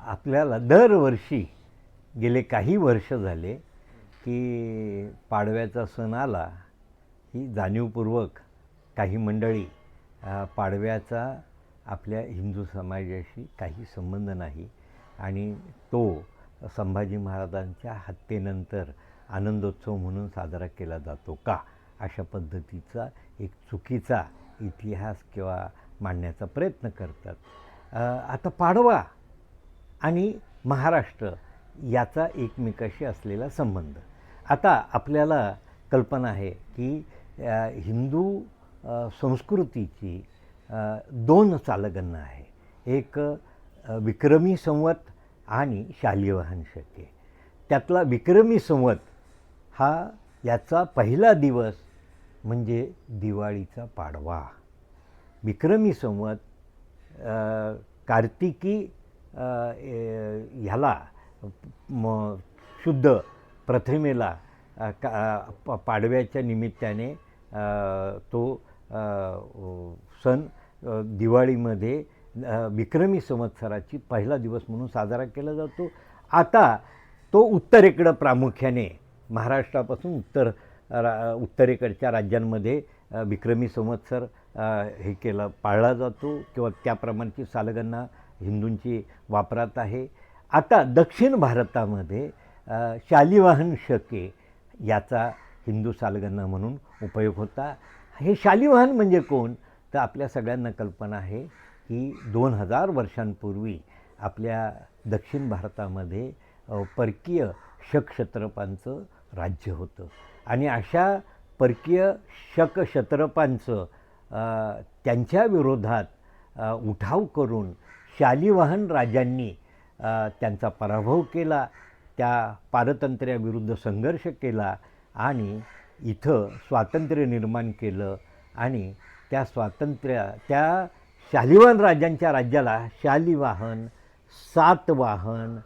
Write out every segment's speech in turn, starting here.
आपल्याला दरवर्षी गेले काही वर्ष झाले की पाडव्याचा सण आला ही जाणीवपूर्वक काही मंडळी पाडव्याचा आपल्या हिंदू समाजाशी काही संबंध नाही आणि तो संभाजी महाराजांच्या हत्येनंतर आनंदोत्सव म्हणून साजरा केला जातो का अशा पद्धतीचा एक चुकीचा इतिहास किंवा मांडण्याचा प्रयत्न करतात. आता पाडवा आणि महाराष्ट्र याचा एकमेकाशी असलेला संबंध. आता आपल्याला कल्पना आहे की हिंदू संस्कृतीची दोन चालगणं आहे. एक विक्रमी संवत आणि शालिवाहन शके. त्यातला विक्रमी संवत हा याचा पहिला दिवस म्हणजे दिवाळीचा पाडवा. विक्रमी संवत कार्तिकी ह्याला म शुद्ध प्रथिमेला का पाडव्याच्या निमित्ताने तो सण दिवाळीमध्ये विक्रमी संवत्सराची पहिला दिवस म्हणून साजरा केला जातो. आता तो उत्तरेकडं प्रामुख्याने महाराष्ट्रापासून उत्तर रा उत्तरेकडच्या राज्यांमध्ये विक्रमी संवत्सर हे केलं पाळला जातो किंवा त्याप्रमाणची सालगणना हिंदूंची वापरात आहे. आता दक्षिण भारतामध्ये शालिवाहन शके याचा हिंदू सालगना म्हणून उपयोग होता. हे शालिवाहन म्हणजे कोण? तर आपल्या सगळ्यांना कल्पना आहे की दोन हजार वर्षांपूर्वी आपल्या दक्षिण भारतामध्ये परकीय शकक्षत्रपांचं राज्य होतं. आणि अशा परकीय शकक्षत्रपांचं त्यांच्या विरोधात उठाव करून शालिवाहन राजांनी त्यांचा पराभव केला त्या पारतंत्र्याविरुद्ध संघर्ष केला आणि इथं स्वातंत्र्य निर्माण केलं आणि त्या स्वातंत्र्य त्या शालिवाहन राजांच्या राज्याला शालिवाहन सातवाहन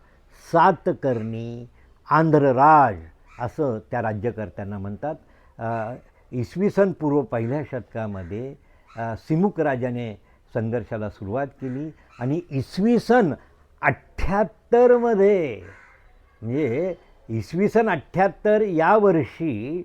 सातकर्णी आंध्रराज असं त्या राज्यकर्त्यांना म्हणतात. इसवी सन पूर्व पहिल्या शतकामध्ये सिमुक राजाने संघर्षाला सुरुवात केली आणि इसवी सन अठ्ठ्याहत्तरमध्ये म्हणजे इसवी सन अठ्ठ्याहत्तर या वर्षी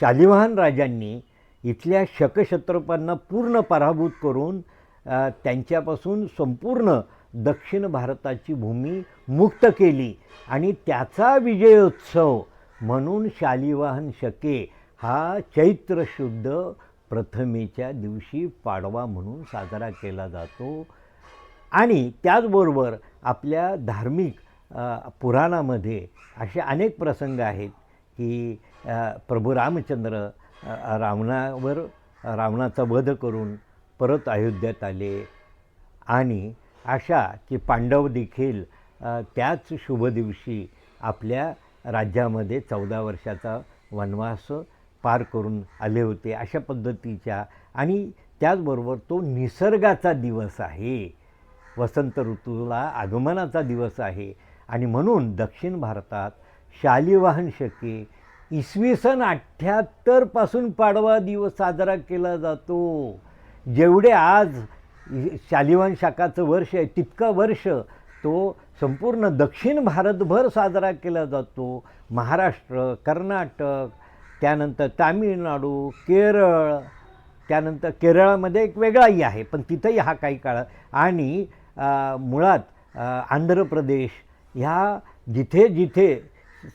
शालिवाहन राजांनी इथल्या शकक्षत्रपांना पूर्ण पराभूत करून त्यांच्यापासून संपूर्ण दक्षिण भारताची भूमी मुक्त केली. आणि त्याचा विजयोत्सव म्हणून शालिवाहन शके हा चैत्र शुद्ध प्रथमेच्या दिवशी पाडवा म्हणून साजरा केला जातो. आणि त्याचबरोबर आपल्या धार्मिक पुराणामध्ये असे अनेक प्रसंग आहेत की प्रभू रामचंद्र रावणावर रावणाचा वध करून परत अयोध्येत आले. आणि अशा की पांडव देखील त्याच शुभ दिवशी आपल्या राज्यामध्ये चौदा वर्षाचा वनवास पार करून आले होते अशा पद्धतीच्या. आणि त्याचबरोबर तो निसर्गाचा दिवस आहे. वसंत ऋतूला आगमनाचा दिवस आहे. आणि म्हणून दक्षिण भारतात शालिवाहन शके इसवी सन अठ्ठ्याहत्तरपासून पाडवा दिवस साजरा केला जातो. जेवढे आज शालिवाहन शाखाचं वर्ष आहे तितकं वर्ष तो संपूर्ण दक्षिण भारतभर साजरा केला जातो. महाराष्ट्र कर्नाटक त्यानंतर तामिळनाडू केरळ. त्यानंतर केरळामध्ये एक वेगळाही आहे पण तिथंही हा काही काळ. आणि मुळात आंध्र प्रदेश ह्या जिथे जिथे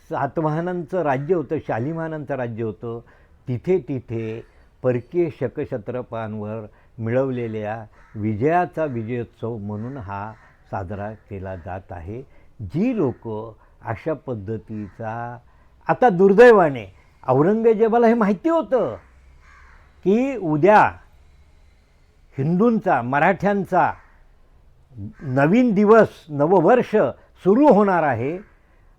सातवाहनांचं राज्य होतं शालिवाहनांचं राज्य होतं तिथे तिथे परकीय शकक्षत्रपांवर मिळवलेल्या विजयाचा विजयोत्सव म्हणून हा साजरा केला जात आहे. जी लोक अशा पद्धतीचा आता दुर्दैवाने औरंगजेबाला हे माहिती होतं की उद्या हिंदूंचा मराठ्यांचा नवीन दिवस नववर्ष सुरू होणार आहे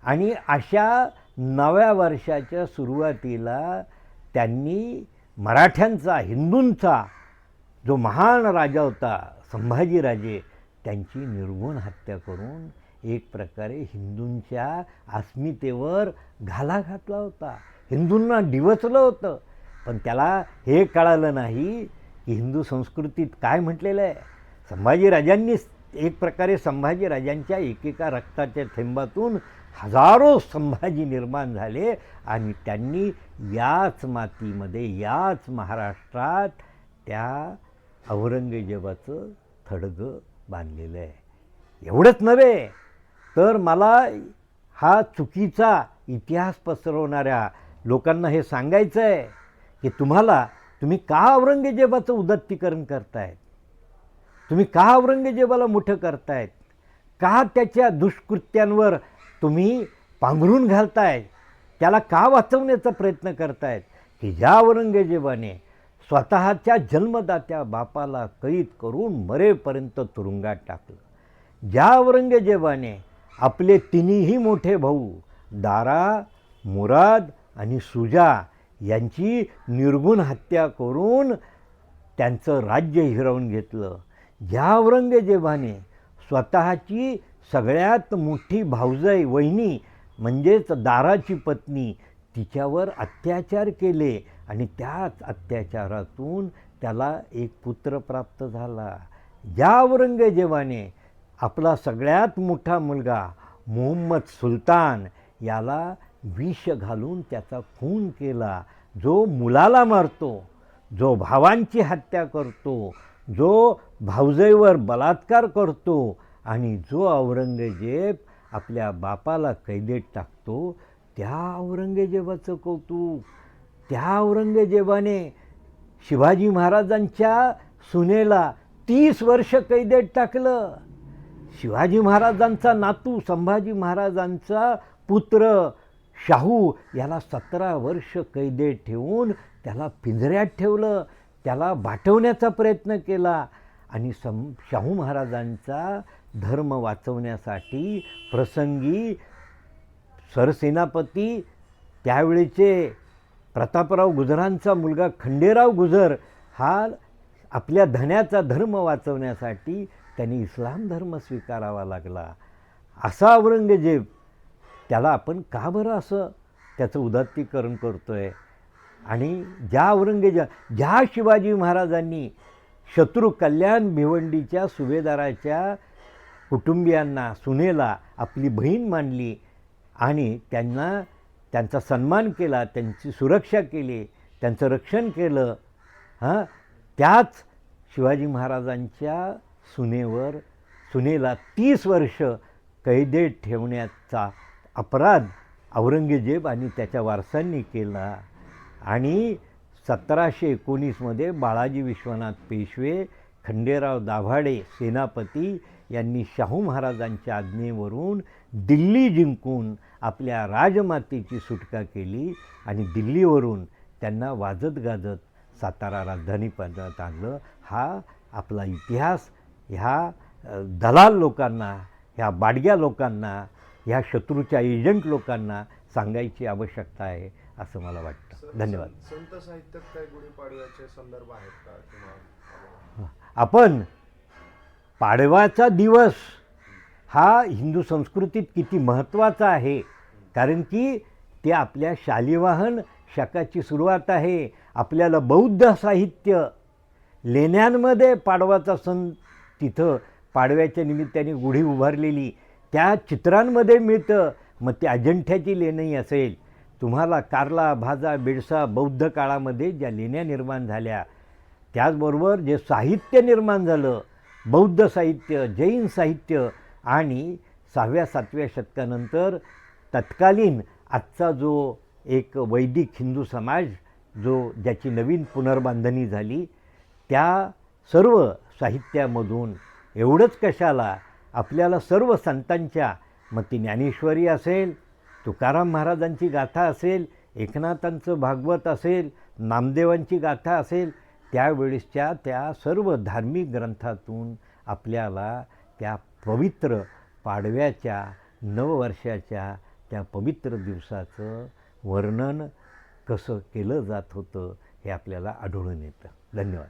आणि अशा नव्या वर्षाच्या सुरुवातीला त्यांनी मराठ्यांचा हिंदूंचा जो महान राजा होता संभाजीराजे त्यांची निर्गुण हत्या करून एक प्रकारे हिंदूंच्या अस्मितेवर घाला घातला होता. हिंदूंना डिवचलं होतं. पण त्याला हे कळालं नाही की हिंदू संस्कृतीत काय म्हटलेलं आहे. संभाजीराजांनी एक प्रकारे संभाजीराजांच्या एकेका रक्ताच्या थेंबातून हजारो संभाजी निर्माण झाले आणि त्यांनी याच मातीमध्ये याच महाराष्ट्रात त्या औरंगजेबाचं थडगं बांधलेलं आहे. एवढंच नव्हे तर मला हा चुकीचा इतिहास पसरवणाऱ्या लोकांना हे सांगायचं आहे की तुम्हाला तुम्ही का औरंगजेबाचं उदत्तीकरण करतायत? तुम्ही का औरंगजेबाला मोठं करतायत? का त्याच्या दुष्कृत्यांवर तुम्ही पांघरून घालताय त्याला का वाचवण्याचा प्रयत्न करतायत? की ज्या औरंगजेबाने स्वतःच्या जन्मदात्या बापाला कैद करून मरेपर्यंत तुरुंगात टाकलं. ज्या औरंगजेबाने आपले तिन्हीही मोठे भाऊ दारा मुराद आणि सुजा यांची निर्गुण हत्या करून त्यांचं राज्य हिरावून घेतलं. ज्या औरंगजेबाने स्वतःची सगळ्यात मोठी भावजय वहिनी म्हणजेच दाराची पत्नी तिच्यावर अत्याचार केले आणि त्याच अत्याचारातून त्याला एक पुत्र प्राप्त झाला. ज्या औरंगजेबाने आपला सगळ्यात मोठा मुलगा मोहम्मद सुलतान याला विष घालून त्याचा खून केला. जो मुलाला मारतो जो भावांची हत्या करतो जो भावजईवर बलात्कार करतो आणि जो औरंगजेब आपल्या बापाला कैदेत टाकतो त्या औरंगजेबाचं कौतुक. त्या औरंगजेबाने शिवाजी महाराजांच्या सुनेला तीस वर्ष कैदेत टाकलं. शिवाजी महाराजांचा नातू संभाजी महाराजांचा पुत्र शाहू याला सतरा वर्ष कैदेत ठेवून त्याला पिंजऱ्यात ठेवलं त्याला बाटवण्याचा प्रयत्न केला आणि सं शाहू महाराजांचा धर्म वाचवण्यासाठी प्रसंगी सरसेनापती त्यावेळेचे प्रतापराव गुजरांचा मुलगा खंडेराव गुजर हा आपल्या धन्याचा धर्म वाचवण्यासाठी त्यांनी इस्लाम धर्म स्वीकारावा लागला. असा औरंगजेब त्याला आपण का बरं असं त्याचं उदात्तीकरण करतो आहे आणि ज्या औरंगजेबा ज्या शिवाजी महाराजांनी शत्रू कल्याण भिवंडीच्या सुभेदाराच्या कुटुंबियांना सुनेला आपली बहीण मानली आणि त्यांना त्यांचा सन्मान केला त्यांची सुरक्षा केली त्यांचं रक्षण केलं हां त्याच शिवाजी महाराजांच्या सुनेवर सुनेला तीस वर्ष कैदेत ठेवण्याचा अपराध औरंगजेब आणि त्याच्या वारसांनी केला. आणि सतराशे एकोणीसमध्ये बाळाजी विश्वनाथ पेशवे खंडेराव दाभाडे सेनापती यांनी शाहू महाराजांच्या आज्ञेवरून दिल्ली जिंकून आपल्या राजमातेची सुटका केली आणि दिल्लीवरून त्यांना वाजत गाजत सातारा राजधानी पदात आणलं. हा आपला इतिहास ह्या दलाल लोकांना ह्या बाडग्या लोकांना ह्या शत्रूच्या एजंट लोकांना सांगायची आवश्यकता आहे असं मला वाटतं. धन्यवाद. संत साहित्यात काही गुढीपाडव्याचे संदर्भ आहेत का आपण पाडवाचा दिवस हा हिंदू संस्कृतीत किती महत्त्वाचा आहे कारण की ते आपल्या शालिवाहन शकाची सुरुवात आहे आपल्याला बौद्ध साहित्य लेण्यांमध्ये पाडवाचा सण तिथं पाडव्याच्या निमित्ताने गुढी उभारलेली त्या चित्रांमध्ये मिळतं. मग ते अजंठ्याची लेणी असेल. तुम्हाला कार्ला भाजा बिडसा बौद्ध काळामध्ये ज्या लेण्या निर्माण झाल्या त्याचबरोबर जे साहित्य निर्माण झालं बौद्ध साहित्य जैन साहित्य आणि सहाव्या सातव्या शतकानंतर तत्कालीन आजचा जो एक वैदिक हिंदू समाज जो ज्याची नवीन पुनर्बांधणी झाली त्या सर्व साहित्यामधून एवढंच कशाला आपल्याला सर्व संतांच्या मग ती ज्ञानेश्वरी असेल तुकाराम महाराजांची गाथा असेल एकनाथांचं भागवत असेल नामदेवांची गाथा असेल त्यावेळेसच्या त्या सर्व धार्मिक ग्रंथातून आपल्याला त्या पवित्र पाडव्याच्या नववर्षाच्या त्या पवित्र दिवसाचं वर्णन कसं केलं जात होतं हे आपल्याला आढळून येतं. धन्यवाद.